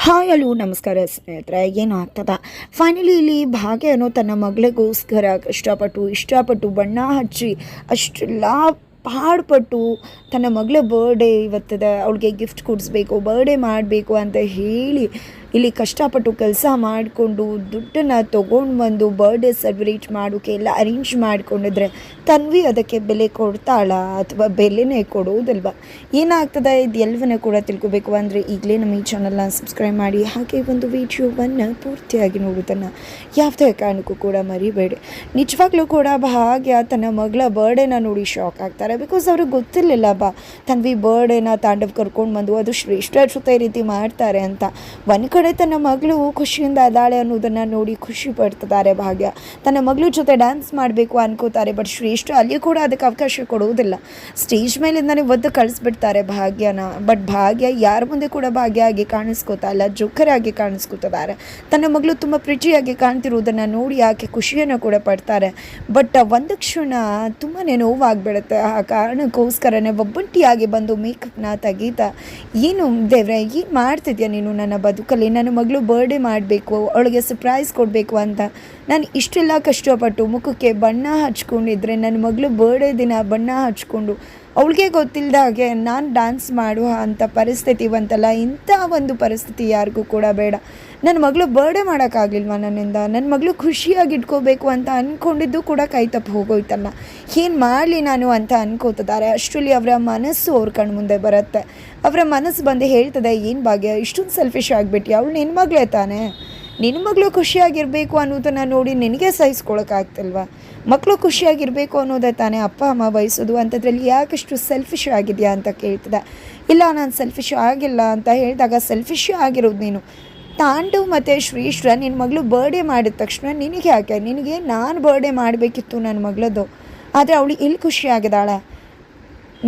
Hi, hello, ನಮಸ್ಕಾರ ಸ್ನೇಹಿತರೆ ಏನು ಆಗ್ತದ ಫೈನಲಿ ಇಲ್ಲಿ ಭಾಗ್ಯ ಅನ್ನೋ ತನ್ನ ಮಗಳಿಗೋಸ್ಕರ ಕಷ್ಟಪಟ್ಟು, ಇಷ್ಟಪಟ್ಟು ಬಣ್ಣ ಹಚ್ಚಿ, ಅಷ್ಟೆಲ್ಲ ಪಾಡ್ಪಟ್ಟು ತನ್ನ ಮಗಳ ಬರ್ಡೇ ಇವತ್ತದ, ಅವಳಿಗೆ ಗಿಫ್ಟ್ ಕೊಡಿಸ್ಬೇಕು ಬರ್ಡೇ ಮಾಡಬೇಕು ಅಂತ ಹೇಳಿ ಇಲ್ಲಿ ಕಷ್ಟಪಟ್ಟು ಕೆಲಸ ಮಾಡಿಕೊಂಡು ದುಡ್ಡನ್ನು ತೊಗೊಂಡು ಬಂದು ಬರ್ಡೇ ಸೆಲೆಬ್ರೇಟ್ ಮಾಡೋಕ್ಕೆ ಎಲ್ಲ ಅರೇಂಜ್ ಮಾಡಿಕೊಂಡಿದ್ರೆ ತನ್ವಿ ಅದಕ್ಕೆ ಬೆಲೆ ಕೊಡ್ತಾಳ ಅಥವಾ ಬೆಲೆನೇ ಕೊಡೋದಲ್ವ? ಏನಾಗ್ತದೆ ಇದು ಎಲ್ಲವನ್ನ ಕೂಡ ತಿಳ್ಕೊಬೇಕು. ಅಂದರೆ ಈಗಲೇ ನಮ್ಮ ಈ ಚಾನಲ್ನ ಸಬ್ಸ್ಕ್ರೈಬ್ ಮಾಡಿ, ಹಾಗೆ ಒಂದು ವಿಡಿಯೋವನ್ನು ಪೂರ್ತಿಯಾಗಿ ನೋಡೋದನ್ನು ಯಾವುದೇ ಕಾರಣಕ್ಕೂ ಕೂಡ ಮರಿಬೇಡಿ. ನಿಜವಾಗ್ಲೂ ಕೂಡ ಭಾಗ್ಯ ತನ್ನ ಮಗಳ ಬರ್ಡೇನ ನೋಡಿ ಶಾಕ್ ಆಗ್ತಾರೆ. ಬಿಕಾಸ್ ಅವ್ರಿಗೆ ಗೊತ್ತಿರಲಿಲ್ಲ, ಬಾ, ತನ್ವಿ ಬರ್ಡೇನ ತಾಂಡವ್ ಕರ್ಕೊಂಡು ಬಂದು ಅದು ಶ್ರೇಷ್ಠ ಜೊತೆ ರೀತಿ ಮಾಡ್ತಾರೆ ಅಂತ. ಒಂದು ಕಡೆ ತನ್ನ ಮಗಳು ಖುಷಿಯಿಂದ ಇದ್ದಾಳೆ ಅನ್ನೋದನ್ನು ನೋಡಿ ಖುಷಿ ಪಡ್ತಿದ್ದಾರೆ ಭಾಗ್ಯ. ತನ್ನ ಮಗಳು ಜೊತೆ ಡ್ಯಾನ್ಸ್ ಮಾಡಬೇಕು ಅನ್ಕೋತಾರೆ ಬಟ್ ಶ್ರೇಷ್ಠ ಅಲ್ಲಿ ಕೂಡ ಅದಕ್ಕೆ ಅವಕಾಶ ಕೊಡುವುದಿಲ್ಲ. ಸ್ಟೇಜ್ ಮೇಲಿಂದನೇ ಒದ್ದು ಕಳಿಸ್ಬಿಡ್ತಾರೆ ಭಾಗ್ಯನ ಬಟ್ ಭಾಗ್ಯ ಯಾರ ಮುಂದೆ ಕೂಡ ಭಾಗ್ಯ ಆಗಿ ಕಾಣಿಸ್ಕೋತಾ ಇಲ್ಲ, ಜೋಕರಾಗಿ ಕಾಣಿಸ್ಕೊತಿದ್ದಾರೆ. ತನ್ನ ಮಗಳು ತುಂಬ ಪ್ರಿಟಿಯಾಗಿ ಕಾಣ್ತಿರೋದನ್ನು ನೋಡಿ ಆಕೆ ಖುಷಿಯನ್ನು ಕೂಡ ಪಡ್ತಾರೆ. ಬಟ್ ಒಂದು ಕ್ಷಣ ತುಂಬಾ ನೋವಾಗ್ಬಿಡುತ್ತೆ. ಆ ಕಾರಣಕ್ಕೋಸ್ಕರನೇ ಒಬ್ಬಂಟಿಯಾಗಿ ಬಂದು ಮೇಕಪ್ನ ತೆಗೀತಾ, ಏನು ದೇವ್ರೆ, ಏನು ಮಾಡ್ತಿದ್ಯಾ ನೀನು ನನ್ನ ಬದುಕಲ್ಲಿ? ನನ್ನ ಮಗಳು ಬರ್ಡೇ ಮಾಡಬೇಕು, ಅವಳಿಗೆ ಸರ್ಪ್ರೈಸ್ ಕೊಡಬೇಕು ಅಂತ. ನಾನು ಇಷ್ಟೆಲ್ಲ ಕಷ್ಟಪಟ್ಟು ಮುಖಕ್ಕೆ ಬಣ್ಣ ಹಚ್ಕೊಂಡಿದ್ರೆ ನನ್ನ ಮಗಳು ಬರ್ಡೇ ದಿನ ಬಣ್ಣ ಹಚ್ಕೊಂಡು ಅವಳಿಗೆ ಗೊತ್ತಿಲ್ಲದ ಹಾಗೆ ನಾನು ಡ್ಯಾನ್ಸ್ ಮಾಡುವ ಅಂಥ ಪರಿಸ್ಥಿತಿ ಬಂತಲ್ಲ, ಇಂಥ ಒಂದು ಪರಿಸ್ಥಿತಿ ಯಾರಿಗೂ ಕೂಡ ಬೇಡ. ನನ್ನ ಮಗಳು ಬರ್ಡೇ ಮಾಡೋಕ್ಕಾಗಲಿಲ್ವ ನನ್ನಿಂದ? ನನ್ನ ಮಗಳು ಖುಷಿಯಾಗಿ ಇಟ್ಕೋಬೇಕು ಅಂತ ಅಂದ್ಕೊಂಡಿದ್ದು ಕೂಡ ಕೈ ತಪ್ಪು ಹೋಗೋಯ್ತಲ್ಲ. ಏನು ಮಾಡಲಿ ನಾನು ಅಂತ ಅನ್ಕೋತಿದ್ದಾರೆ ಅಷ್ಟರಲ್ಲಿ ಅವರ ಮನಸ್ಸು ಅವ್ರ ಕಣ್ಣು ಮುಂದೆ ಬರುತ್ತೆ. ಅವರ ಮನಸ್ಸು ಬಂದು ಹೇಳ್ತದೆ, ಏನು ಭಾಗ್ಯ, ಇಷ್ಟೊಂದು ಸೆಲ್ಫಿಶ್ ಆಗಿಬಿಟ್ಟು, ಅವಳು ನಿನ್ನ ಮಗಳೇ ತಾನೇ? ನಿನ್ನ ಮಗಳು ಖುಷಿಯಾಗಿರಬೇಕು ಅನ್ನೋದನ್ನು ನೋಡಿ ನಿನಗೆ ಸಹಿಸ್ಕೊಳಕ್ಕಾಗ್ತಿಲ್ವಾ? ಮಕ್ಕಳು ಖುಷಿಯಾಗಿರಬೇಕು ಅನ್ನೋದೇ ತಾನೇ ಅಪ್ಪ, ಅಮ್ಮ ಬಯಸೋದು. ಅಂಥದ್ರಲ್ಲಿ ಯಾಕಷ್ಟು ಸೆಲ್ಫಿಶ್ ಆಗಿದೆಯಾ ಅಂತ ಕೇಳ್ತದೆ ಇಲ್ಲ, ನಾನು ಸೆಲ್ಫಿಶ್ ಆಗಿಲ್ಲ ಅಂತ ಹೇಳಿದಾಗ ಸೆಲ್ಫಿಶ್ ಆಗಿರೋದು ನೀನು. ತಾಂಡವ್ ಮತ್ತು ಶ್ರೀಶ್ರ ನಿನ್ನ ಮಗಳು ಬರ್ಡೇ ಮಾಡಿದ ತಕ್ಷಣ ನಿನಗೆ ಯಾಕೆ? ನಿನಗೆ ನಾನು ಬರ್ಡೇ ಮಾಡಬೇಕಿತ್ತು ನನ್ನ ಮಗಳದ್ದು. ಆದರೆ ಅವಳು ಇಲ್ಲಿ ಖುಷಿಯಾಗಿದ್ದಾಳೆ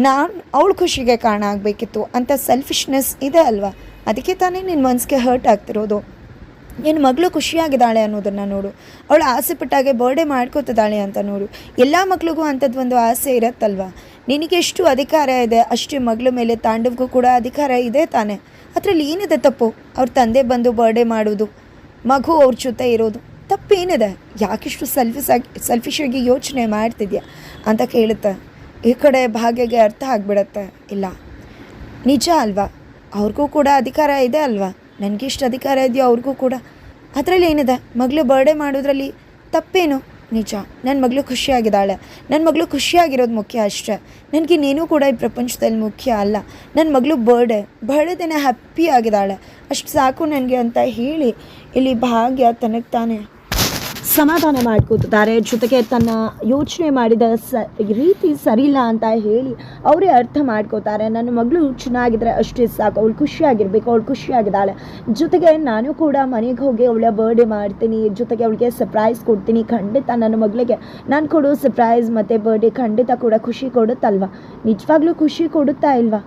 ನಾನು ಅವಳು ಖುಷಿಗೆ ಕಾರಣ ಆಗಬೇಕಿತ್ತು. ಅಂತ ಸೆಲ್ಫಿಶ್ನೆಸ್ ಇದೆ ಅಲ್ವಾ? ಅದಕ್ಕೆ ತಾನೇ ನಿನ್ನ ಮನಸ್ಸಿಗೆ ಹರ್ಟ್ ಆಗ್ತಿರೋದು. ನಿನ್ನ ಮಗಳು ಖುಷಿಯಾಗಿದ್ದಾಳೆ ಅನ್ನೋದನ್ನು ನೋಡು. ಅವಳು ಆಸೆ ಪಟ್ಟಾಗೆ ಬರ್ಡೇ ಮಾಡ್ಕೋತಿದ್ದಾಳೆ ಅಂತ ನೋಡು. ಎಲ್ಲ ಮಕ್ಳಿಗೂ ಅಂಥದ್ದು ಒಂದು ಆಸೆ ಇರತ್ತಲ್ವ? ನಿನಗೆ ಎಷ್ಟು ಅಧಿಕಾರ ಇದೆ, ಅಷ್ಟೇ ಮಗಳ ಮೇಲೆ ತಾಂಡವ್ಗೂ ಕೂಡ ಅಧಿಕಾರ ಇದೆ ತಾನೆ. ಅದರಲ್ಲಿ ಏನಿದೆ ತಪ್ಪು? ಅವ್ರ ತಂದೆ ಬಂದು ಬರ್ಡೇ ಮಾಡೋದು, ಮಗು ಅವ್ರ ಜೊತೆ ಇರೋದು, ತಪ್ಪೇನಿದೆ? ಯಾಕಿಷ್ಟು ಸೆಲ್ಫಿಸ್ ಆಗಿ ಸೆಲ್ಫಿಶಾಗಿ ಯೋಚನೆ ಮಾಡ್ತಿದ್ಯಾ? ಅಂತ ಕೇಳುತ್ತೆ, ಈ ಕಡೆ ಭಾಗ್ಯಗೆ ಅರ್ಥ ಆಗಿಬಿಡತ್ತೆ. ಇಲ್ಲ. ನಿಜ ಅಲ್ವಾ? ಅವ್ರಿಗೂ ಕೂಡ ಅಧಿಕಾರ ಇದೆ ಅಲ್ವಾ? ನನಗೆಷ್ಟು ಅಧಿಕಾರ ಇದೆಯೋ ಅವ್ರಿಗೂ ಕೂಡ. ಅದರಲ್ಲಿ ಏನಿದೆ? ಮಗಳು ಬರ್ಡೇ ಮಾಡೋದ್ರಲ್ಲಿ ತಪ್ಪೇನು? ನಿಜ. ನನ್ನ ಮಗಳು ಖುಷಿಯಾಗಿದ್ದಾಳೆ. ನನ್ನ ಮಗಳು ಖುಷಿಯಾಗಿರೋದು ಮುಖ್ಯ ಅಷ್ಟೇ. ನನಗಿನ್ನೇನೂ ಕೂಡ ಈ ಪ್ರಪಂಚದಲ್ಲಿ ಮುಖ್ಯ ಅಲ್ಲ. ನನ್ನ ಮಗಳು ಬರ್ಡೇ ಬರ್ಡೇ ದಿನ ಹ್ಯಾಪಿ ಆಗಿದ್ದಾಳೆ. ಅಷ್ಟು ಸಾಕು ನನಗೆ ಅಂತ ಹೇಳಿ ಇಲ್ಲಿ ಭಾಗ್ಯ ತನಗೆ ತಾನೇ ಸಮಾಧಾನ ಮಾಡ್ಕೋತಿದ್ದಾರೆ. ಜೊತೆಗೆ ತನ್ನ ಯೋಚನೆ ಮಾಡಿದ ಸ, ರೀತಿ ಸರಿಯಿಲ್ಲ ಅಂತ ಹೇಳಿ ಅವರೇ ಅರ್ಥ ಮಾಡ್ಕೋತಾರೆ. ನನ್ನ ಮಗಳು ಚೆನ್ನಾಗಿದ್ರೆ ಅಷ್ಟೇ ಸಾಕು. ಅವಳು ಖುಷಿಯಾಗಿರ್ಬೇಕು. ಅವಳು ಖುಷಿಯಾಗಿದ್ದಾಳೆ. ಜೊತೆಗೆ ನಾನು ಕೂಡ ಮನೆಗೆ ಹೋಗಿ ಅವಳ ಬರ್ಡೇ ಮಾಡ್ತೀನಿ. ಜೊತೆಗೆ ಅವಳಿಗೆ ಸರ್ಪ್ರೈಸ್ ಕೊಡ್ತೀನಿ. ಖಂಡಿತ ನನ್ನ ಮಗಳಿಗೆ ನಾನು ಕೊಡೋ ಸರ್ಪ್ರೈಸ್ ಮತ್ತು ಬರ್ಡೇ ಖಂಡಿತ ಕೂಡ ಖುಷಿ ಕೊಡುತ್ತಲ್ವ? ನಿಜವಾಗ್ಲೂ ಖುಷಿ ಕೊಡುತ್ತಾ ಇಲ್ವಾ?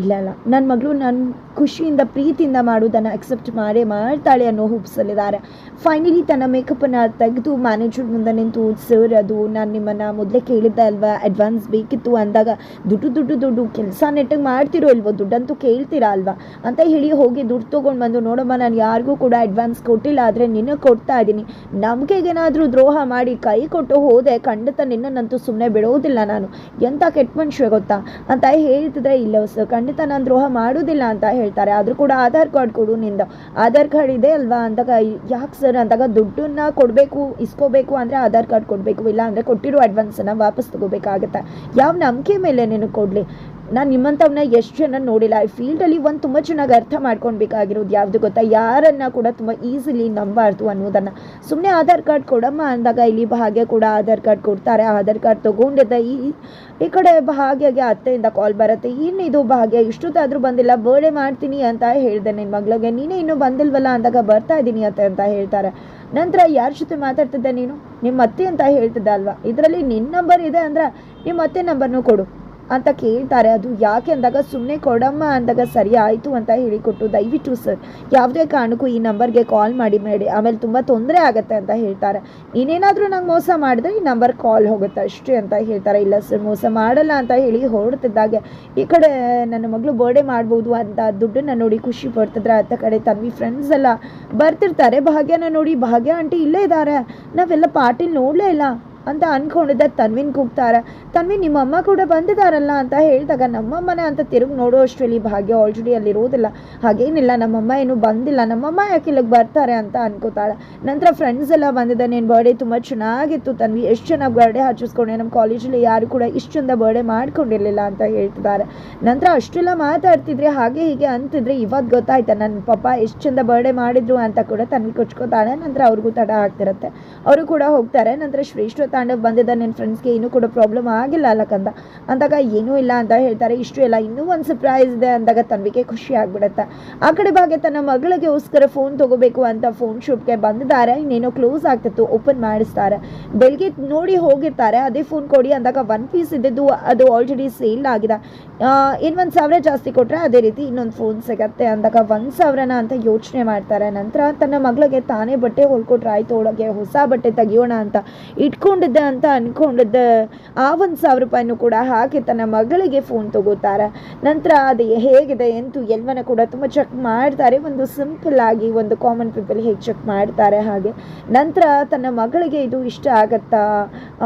ಇಲ್ಲ ಇಲ್ಲ. ನನ್ನ ಮಗಳು ನನ್ನ ಖುಷಿಯಿಂದ, ಪ್ರೀತಿಯಿಂದ ಮಾಡೋದನ್ನು ಅಕ್ಸೆಪ್ಟ್ ಮಾಡೇ ಮಾಡ್ತಾಳೆ ಅನ್ನೋ ಹುಬ್ಸಲ್ಲಿದ್ದಾರೆ ಫೈನಲಿ ತನ್ನ ಮೇಕಪ್ಪನ್ನು ತೆಗೆದು ಮ್ಯಾನೇಜರ್ ಮುಂದೆ ನಿಂತು ಸರ್ ಅದು ನಾನು ನಿಮ್ಮನ್ನು ಮೊದಲೇ ಕೇಳಿದ್ದೆ ಅಲ್ವಾ? ಅಡ್ವಾನ್ಸ್ ಬೇಕಿತ್ತು ಅಂದಾಗ ದುಡ್ಡು ದುಡ್ಡು ದುಡ್ಡು ಕೆಲಸ ನೆಟ್ಟಿಗೆ ಮಾಡ್ತಿರೋ ಇಲ್ವೋ? ದುಡ್ಡಂತೂ ಕೇಳ್ತೀರಾ ಅಲ್ವಾ? ಅಂತ ಹೇಳಿ ಹೋಗಿ ದುಡ್ಡು ತೊಗೊಂಡು ಬಂದು, ನೋಡಮ್ಮ, ನಾನು ಯಾರಿಗೂ ಕೂಡ ಅಡ್ವಾನ್ಸ್ ಕೊಟ್ಟಿಲ್ಲ, ಆದರೆ ನಿನಗೆ ಕೊಡ್ತಾ ಇದ್ದೀನಿ. ನಂಬಿಕೆಗೇನಾದರೂ ದ್ರೋಹ ಮಾಡಿ ಕೈ ಕೊಟ್ಟು ಹೋದೆ, ಖಂಡಿತ ನಿನ್ನನ್ನಂತೂ ಸುಮ್ಮನೆ ಬಿಡೋದಿಲ್ಲ ನಾನು. ಎಂಥ ಕೆಟ್ಟ ಮನುಷ್ಯ ಗೊತ್ತಾ? ಅಂತ ಹೇಳ್ತಿದ್ರೆ, ಇಲ್ಲ ಸರ್ ಖಂಡಿತ ನಾನು ದ್ರೋಹ ಮಾಡೋದಿಲ್ಲ ಅಂತ ಹೇಳ್ತಾರೆ. ಆದರೂ ಕೂಡ ಆಧಾರ್ ಕಾರ್ಡ್ ಕೊಡು ನಿಂದ. ಆಧಾರ್ ಕಾರ್ಡ್ ಇದೆ ಅಲ್ವಾ? ಅಂದಾಗ ಯಾಕೆ ಸರ್? ಅಂದಾಗ ದುಡ್ಡನ್ನ ಕೊಡಬೇಕು, ಇಸ್ಕೋಬೇಕು ಅಂದರೆ ಆಧಾರ್ ಕಾರ್ಡ್ ಕೊಡಬೇಕು. ಇಲ್ಲ ಅಂದರೆ ಕೊಟ್ಟಿರೋ ಅಡ್ವಾನ್ಸನ್ನು ವಾಪಸ್ ತಗೋಬೇಕಾಗತ್ತೆ. ಯಾವ ನಂಬಿಕೆ ಮೇಲೆ ನಿನಗೆ ಕೊಡಲಿ? ನಾನು ನಿಮ್ಮಂಥವ್ನ ಎಷ್ಟು ಜನ ನೋಡಿಲ್ಲ. ಈ ಫೀಲ್ಡಲ್ಲಿ ಒಂದು ತುಂಬ ಚೆನ್ನಾಗಿ ಅರ್ಥ ಮಾಡ್ಕೊಳ್ಬೇಕಾಗಿರೋದು ಯಾವುದು ಗೊತ್ತಾ? ಯಾರನ್ನು ಕೂಡ ತುಂಬ ಈಸಿಲಿ ನಂಬಾರ್ದು ಅನ್ನೋದನ್ನು. ಸುಮ್ಮನೆ ಆಧಾರ್ ಕಾರ್ಡ್ ಕೊಡಮ್ಮ ಅಂದಾಗ ಇಲ್ಲಿ ಭಾಗ್ಯ ಕೂಡ ಆಧಾರ್ ಕಾರ್ಡ್ ಕೊಡ್ತಾರೆ. ಆಧಾರ್ ಕಾರ್ಡ್ ತೊಗೊಂಡಿದ್ದ ಈ ಈ ಕಡೆ ಭಾಗ್ಯಗೆ ಅತ್ತೆಯಿಂದ ಕಾಲ್ ಬರುತ್ತೆ. ಇದು ಭಾಗ್ಯ ಇಷ್ಟೊತ್ತಾದರೂ ಬಂದಿಲ್ಲ. ಬರ್ಡೇ ಮಾಡ್ತೀನಿ ಅಂತ ಹೇಳಿದೆ ನಿನ್ನ ಮಗಳಿಗೆ. ನೀನೇ ಇನ್ನೂ ಬಂದಿಲ್ವಲ್ಲ ಅಂದಾಗ ಬರ್ತಾ ಇದ್ದೀನಿ ಅತ್ತೆ ಅಂತ ಹೇಳ್ತಾರೆ. ನಂತರ ಯಾರ ಜೊತೆ ಮಾತಾಡ್ತಿದ್ದೆ ನೀನು? ನಿಮ್ಮ ಅತ್ತೆ ಅಂತ ಹೇಳ್ತಿದ್ದೆ ಅಲ್ವಾ? ಇದರಲ್ಲಿ ನಿನ್ನ ನಂಬರ್ ಇದೆ ಅಂದ್ರೆ ನಿಮ್ಮ ಅತ್ತೆ ನಂಬರ್ನೂ ಕೊಡು. ಅಂತ ಕೇಳ್ತಾರೆ. ಅದು ಯಾಕೆ ಅಂದಾಗ ಸುಮ್ಮನೆ ಕೊಡಮ್ಮ ಅಂದಾಗ ಸರಿ ಆಯಿತು ಅಂತ ಹೇಳಿಕೊಟ್ಟು ದಯವಿಟ್ಟು ಸರ್, ಯಾವುದೇ ಕಾರಣಕ್ಕೂ ಈ ನಂಬರ್ಗೆ ಕಾಲ್ ಮಾಡಿ ಮಾಡಿ. ಆಮೇಲೆ ತುಂಬ ತೊಂದರೆ ಆಗುತ್ತೆ ಅಂತ ಹೇಳ್ತಾರೆ. ಇನ್ನೇನಾದರೂ ನಂಗೆ ಮೋಸ ಮಾಡಿದ್ರೆ ಈ ನಂಬರ್ ಕಾಲ್ ಹೋಗುತ್ತೆ, ಅಷ್ಟೇ ಅಂತ ಹೇಳ್ತಾರೆ. ಇಲ್ಲ ಸರ್, ಮೋಸ ಮಾಡಲ್ಲ ಅಂತ ಹೇಳಿ ಹೊರಡ್ತಿದ್ದಾಗೆ. ಈ ಕಡೆ ನನ್ನ ಮಗಳು ಬರ್ಡೇ ಮಾಡ್ಬೋದು ಅಂತ ದುಡ್ಡನ್ನ ನೋಡಿ ಖುಷಿ ಪಡ್ತಿದ್ರೆ ಅತ್ತ ಕಡೆ ತನ್ವಿ ಫ್ರೆಂಡ್ಸ್ ಎಲ್ಲ ಬರ್ತಿರ್ತಾರೆ. ಭಾಗ್ಯನ ನೋಡಿ ಭಾಗ್ಯ ಆಂಟಿ ಇಲ್ಲೇ ಇದ್ದಾರೆ ನಾವೆಲ್ಲ ಪಾರ್ಟಿಲಿ ನೋಡಲೇ ಇಲ್ಲ. ಅಂತ ಅಂದ್ಕೊಂಡಿದ್ದ ತನ್ವಿನ್ ಕೂಗ್ತಾರ. ತನ್ವಿನ್, ನಿಮ್ಮ ಅಮ್ಮ ಕೂಡ ಬಂದಿದ್ದಾರಲ್ಲ ಅಂತ ಹೇಳಿದಾಗ ನಮ್ಮಮ್ಮನೇ ಅಂತ ತಿರುಗಿ ನೋಡೋ, ಅಷ್ಟರಲ್ಲಿ ಭಾಗ್ಯ ಆಲ್ರೆಡಿ ಅಲ್ಲಿ ಇರೋದಿಲ್ಲ ಹಾಗೇನಿಲ್ಲ, ನಮ್ಮಮ್ಮ ಏನು ಬಂದಿಲ್ಲ. ನಮ್ಮಮ್ಮ ಯಾಕೆ ಇಲ್ಲಿಗೆ ಬರ್ತಾರೆ ಅಂತ ಅನ್ಕೋತಾಳೆ. ನಂತರ ಫ್ರೆಂಡ್ಸ್ ಎಲ್ಲ ಬಂದಿದ್ದ ನಿನ್ನ ಬರ್ಡೇ ತುಂಬ ಚೆನ್ನಾಗಿತ್ತು ತನ್ವಿ. ಎಷ್ಟು ಚೆನ್ನಾಗಿ ಬರ್ಡೇ ಹಚ್ಚಿಸ್ಕೊಂಡೆ. ನಮ್ಮ ಕಾಲೇಜಲ್ಲಿ ಯಾರು ಕೂಡ ಇಷ್ಟು ಚಂದ ಬರ್ಡೇ ಮಾಡ್ಕೊಂಡಿರಲಿಲ್ಲ ಅಂತ ಹೇಳ್ತಿದ್ದಾರೆ ನಂತರ ಅಷ್ಟೆಲ್ಲ ಮಾತಾಡ್ತಿದ್ರೆ, ಹಾಗೆ ಹೀಗೆ ಅಂತಿದ್ರೆ ಇವತ್ತು ಗೊತ್ತಾಯ್ತು ನನ್ನ ಪಪ್ಪ ಎಷ್ಟು ಚಂದ ಬರ್ಡೇ ಮಾಡಿದ್ರು ಅಂತ ಕೂಡ ತನ್ವಿ ಕೊಚ್ಕೋತಾಳೆ. ನಂತರ ಅವ್ರಿಗೂ ತಡ ಆಗ್ತಿರುತ್ತೆ. ಅವರು ಕೂಡ ಹೋಗ್ತಾರೆ. ನಂತರ ಶ್ರೇಷ್ಠ ತಾಂಡವ್ ಬಂದಿದ್ದ ನಿನ್ನ ಫ್ರೆಂಡ್ಸ್ಗೆ ಇನ್ನೂ ಕೂಡ ಪ್ರಾಬ್ಲಮ್ ಆಗಿಲ್ಲ ಅಲ್ಲಕ್ಕಂತ ಅಂದಾಗ, ಏನೂ ಇಲ್ಲ ಅಂತ ಹೇಳ್ತಾರೆ. ಇಷ್ಟು ಇಲ್ಲ ಇನ್ನೂ ಒಂದು ಸರ್ಪ್ರೈಸ್ ಇದೆ ಅಂದಾಗ ತನ್ವಿಕೆ ಖುಷಿ ಆಗಿಬಿಡುತ್ತೆ. ಆ ಕಡೆ ಭಾಗ್ಯ ತನ್ನ ಮಗಳಿಗೋಸ್ಕರ ಫೋನ್ ತಗೋಬೇಕು ಅಂತ ಫೋನ್ ಶೂಟ್ಗೆ ಬಂದಿದ್ದಾರೆ. ಇನ್ನೇನೋ ಕ್ಲೋಸ್ ಆಗ್ತಿತ್ತು ಓಪನ್ ಮಾಡಿಸ್ತಾರೆ. ಬೆಳಿಗ್ಗೆ ನೋಡಿ ಹೋಗಿರ್ತಾರೆ. ಅದೇ ಫೋನ್ ಕೊಡಿ ಅಂದಾಗ ಒನ್ ಪೀಸ್ ಇದ್ದಿದ್ದು ಅದು ಆಲ್ರೆಡಿ ಸೇಲ್ ಆಗಿದೆ. ಇನ್ನೊಂದು ಸಾವಿರ ಜಾಸ್ತಿ ಕೊಟ್ಟರೆ ಅದೇ ರೀತಿ ಇನ್ನೊಂದು ಫೋನ್ ಸಿಗತ್ತೆ ಅಂದಾಗ ಒಂದು ಸಾವಿರನ ಅಂತ ಯೋಚನೆ ಮಾಡ್ತಾರೆ. ನಂತರ ತನ್ನ ಮಗಳಿಗೆ ತಾನೇ ಬಟ್ಟೆ ಹೊಲ್ಕೊಟ್ರೆ ಆಯ್ತು ಒಳಗೆ ಹೊಸ ಬಟ್ಟೆ ತೆಗಿಯೋಣ ಅಂತ ಇಟ್ಕೊಂಡಿದ್ದೆ ಅಂತ ಅನ್ಕೊಂಡಿದ್ದೆ. ಆ ಒಂದು ಸಾವಿರ ರೂಪಾಯಿನೂ ಕೂಡ ಹಾಕಿ ತನ್ನ ಮಗಳಿಗೆ ಫೋನ್ ತಗೋತಾರೆ. ನಂತರ ಅದು ಹೇಗಿದೆ ಎಂತೂ ಎಲ್ವನ ಕೂಡ ತುಂಬ ಚೆಕ್ ಮಾಡ್ತಾರೆ. ಒಂದು ಸಿಂಪಲ್ ಆಗಿ ಒಂದು ಕಾಮನ್ ಪೀಪಲ್ ಹೇಗೆ ಚೆಕ್ ಮಾಡ್ತಾರೆ ಹಾಗೆ. ನಂತರ ತನ್ನ ಮಗಳಿಗೆ ಇದು ಇಷ್ಟ ಆಗತ್ತಾ?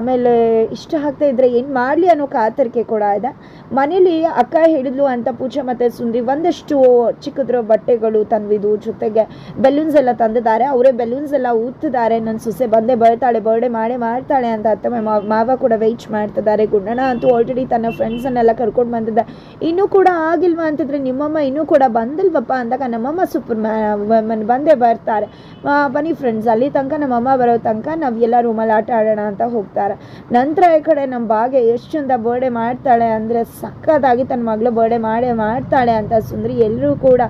ಆಮೇಲೆ ಇಷ್ಟ ಆಗ್ತಾ ಇದ್ರೆ ಏನು ಮಾಡಲಿ ಅನ್ನೋ ಕಾತರಿಕೆ ಕೂಡ ಇದೆ. ಮನೇಲಿ ಅಕ್ಕ ಹಿಡಿದ್ಲು ಅಂತ ಪೂಜೆ ಮತ್ತೆ ಸುಂದ್ರಿ ಒಂದಷ್ಟು ಚಿಕ್ಕದ್ರ ಬಟ್ಟೆಗಳು ತಂದಿದ್ದು ಜೊತೆಗೆ ಬೆಲೂನ್ಸ್ ಎಲ್ಲ ತಂದಿದ್ದಾರೆ. ಅವರೇ ಬೆಲೂನ್ಸ್ ಎಲ್ಲ ಊತ್ತಿದ್ದಾರೆ ನನ್ನ ಸೊಸೆ ಬಂದೇ ಬರ್ತಾಳೆ ಬರ್ಡೆ ಮಾಡೇ ಮಾಡ್ತಾಳೆ. ಅಂತ ಅತ್ತೆ ಮಾವ ಕೂಡ ವೆಯ್ಟ್ ಮಾಡ್ತಿದ್ದಾರೆ. ಗುಂಡಣ್ಣ ಅಂತೂ ಆಲ್ರೆಡಿ ತನ್ನ ಫ್ರೆಂಡ್ಸನ್ನೆಲ್ಲ ಕರ್ಕೊಂಡು ಬಂದಿದ್ದ. ಇನ್ನೂ ಕೂಡ ಆಗಿಲ್ವಾ ಅಂತಿದ್ರೆ ನಿಮ್ಮಮ್ಮ ಇನ್ನೂ ಕೂಡ ಬಂದಿಲ್ವಪ್ಪ ಅಂದಾಗ ನಮ್ಮಮ್ಮ ಸೂಪರ್ ಮ್ಯಾನ್ ಬಂದೇ ಬರ್ತಾರೆ. ಬನ್ನಿ ಫ್ರೆಂಡ್ಸ್ ಅಲ್ಲಿ ತನಕ ನಮ್ಮಮ್ಮ ಬರೋ ತನಕ ನಾವು ಎಲ್ಲ ರೂಮಲ್ಲಿ ಆಟ ಆಡೋಣ ಅಂತ ಹೋಗ್ತಾರೆ. ನಂತರ ಈ ಕಡೆ ನಮ್ಮ ಭಾಗ್ಯ ಎಷ್ಟು ಚಂದ ಬರ್ಡೇ ಮಾಡ್ತಾಳೆ ಅಂದರೆ ಸಖತ್ತಾಗಿ ತನ್ನ ಮಗಳು ಬರ್ಡೆ ಮಾಡೇ ಮಾಡ್ತಾಳೆ ಅಂತ ಸುಂದ್ರಿ. ಎಲ್ಲರೂ ಕೂಡ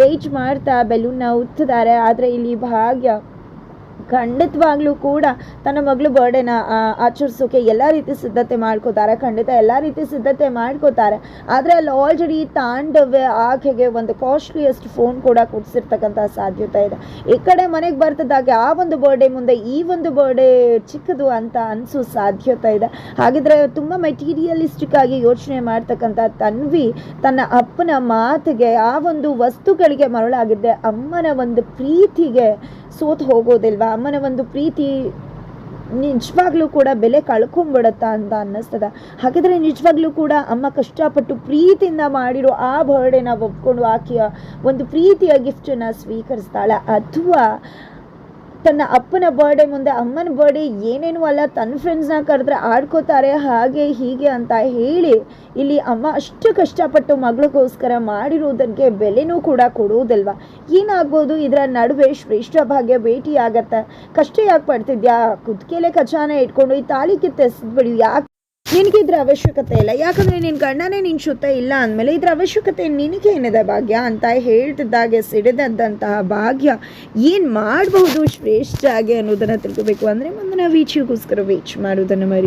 ವೆಯ್ಟ್ ಮಾಡ್ತಾ ಬೆಲೂನ್ನ ಉತ್ತಿದ್ದಾರೆ. ಆದರೆ ಇಲ್ಲಿ ಭಾಗ್ಯ ಖಂಡಿತವಾಗ್ಲೂ ಕೂಡ ತನ್ನ ಮಗಳು ಬರ್ಡೇನ ಆಚರಿಸೋಕೆ ಎಲ್ಲ ರೀತಿ ಸಿದ್ಧತೆ ಮಾಡ್ಕೋತಾರೆ. ಖಂಡಿತ ಎಲ್ಲ ರೀತಿ ಸಿದ್ಧತೆ ಮಾಡ್ಕೋತಾರೆ. ಆದರೆ ಅಲ್ಲಿ ಆಲ್ರೆಡಿ ತಾಂಡವ್ಯ ಆಕೆಗೆ ಒಂದು ಕಾಸ್ಟ್ಲಿಯೆಸ್ಟ್ ಫೋನ್ ಕೂಡ ಕೊಡಿಸಿರ್ತಕ್ಕಂಥ ಸಾಧ್ಯತೆ ಇದೆ. ಈ ಕಡೆ ಮನೆಗೆ ಬರ್ತದಾಗೆ ಆ ಒಂದು ಬರ್ಡೇ ಮುಂದೆ ಈ ಒಂದು ಬರ್ಡೇ ಚಿಕ್ಕದು ಅಂತ ಅನಿಸೋ ಸಾಧ್ಯತೆ ಇದೆ. ಹಾಗಿದ್ರೆ ತುಂಬ ಮೆಟೀರಿಯಲಿಸ್ಟಿಕ್ ಆಗಿ ಯೋಚನೆ ಮಾಡ್ತಕ್ಕಂಥ ತನ್ವಿ ತನ್ನ ಅಪ್ಪನ ಮಾತಿಗೆ ಆ ಒಂದು ವಸ್ತುಗಳಿಗೆ ಮರಳಾಗಿದ್ದೆ. ಅಮ್ಮನ ಒಂದು ಪ್ರೀತಿಗೆ ಸೋತು ಹೋಗೋದಿಲ್ವಾ? ಅಮ್ಮನ ಒಂದು ಪ್ರೀತಿ ನಿಜವಾಗ್ಲೂ ಕೂಡ ಬೆಲೆ ಕಳ್ಕೊಂಬಿಡತ್ತಾ ಅಂತ ಅನ್ನಿಸ್ತದ. ಹಾಗಿದ್ರೆ ನಿಜವಾಗ್ಲೂ ಕೂಡ ಅಮ್ಮ ಕಷ್ಟಪಟ್ಟು ಪ್ರೀತಿಯಿಂದ ಮಾಡಿರೋ ಆ ಬರ್ಡೇನ ಒಪ್ಕೊಂಡು ಆಕೆಯ ಒಂದು ಪ್ರೀತಿಯ ಗಿಫ್ಟನ್ನು ಸ್ವೀಕರಿಸ್ತಾಳೆ. ಅಥವಾ ತನ್ನ ಅಪ್ಪನ ಬರ್ಡೇ ಮುಂದೆ ಅಮ್ಮನ ಬರ್ಡೇ ಏನೇನು ಅಲ್ಲ, ತನ್ನ ಫ್ರೆಂಡ್ಸ್ನ ಕರೆದ್ರೆ ಆಡ್ಕೋತಾರೆ, ಹಾಗೆ ಹೀಗೆ ಅಂತ ಹೇಳಿ ಇಲ್ಲಿ ಅಮ್ಮ ಅಷ್ಟು ಕಷ್ಟಪಟ್ಟು ಮಗಳಿಗೋಸ್ಕರ ಮಾಡಿರುವುದಕ್ಕೆ ಬೆಲೆನೂ ಕೂಡ ಕೊಡುವುದಿಲ್ವಾ? ಏನಾಗ್ಬೋದು? ಇದರ ನಡುವೆ ಶ್ರೇಷ್ಠ ಭಾಗ್ಯ ಭೇಟಿ ಆಗತ್ತೆ ಕಷ್ಟ ಯಾಕೆ ಪಡ್ತಿದ್ಯಾ? ಕುದ್ಕೆಲೆ ಖಜಾನೆ ಇಟ್ಕೊಂಡು ಈ ತಾಳಿ ಕಿತ್ತೆಸ್ಬಿಡಿ, ಯಾಕೆ ನಿನಗೆ ಇದ್ರ ಅವಶ್ಯಕತೆ ಇಲ್ಲ. ಯಾಕಂದ್ರೆ ನಿನ್ನ ಗಂಡನೇ ನಿನ್ನ ಶುತ್ತ ಇಲ್ಲ ಅಂದಮೇಲೆ ಇದ್ರ ಅವಶ್ಯಕತೆ ನಿನಗೆ ಏನಿದೆ ಭಾಗ್ಯ ಅಂತ ಹೇಳ್ತಿದ್ದಾಗೆ ಸಿಡಿದಂತಹ ಭಾಗ್ಯ ಏನು ಮಾಡಬಹುದು ಶ್ರೇಷ್ಠ ಆಗಿ ಅನ್ನೋದನ್ನು ತಿಳ್ಕೋಬೇಕು. ಅಂದರೆ ಮುಂದಿನ ವೀಚಿಗೋಸ್ಕರ ವೀಚ್ ಮಾಡೋದನ್ನು ಮರಿ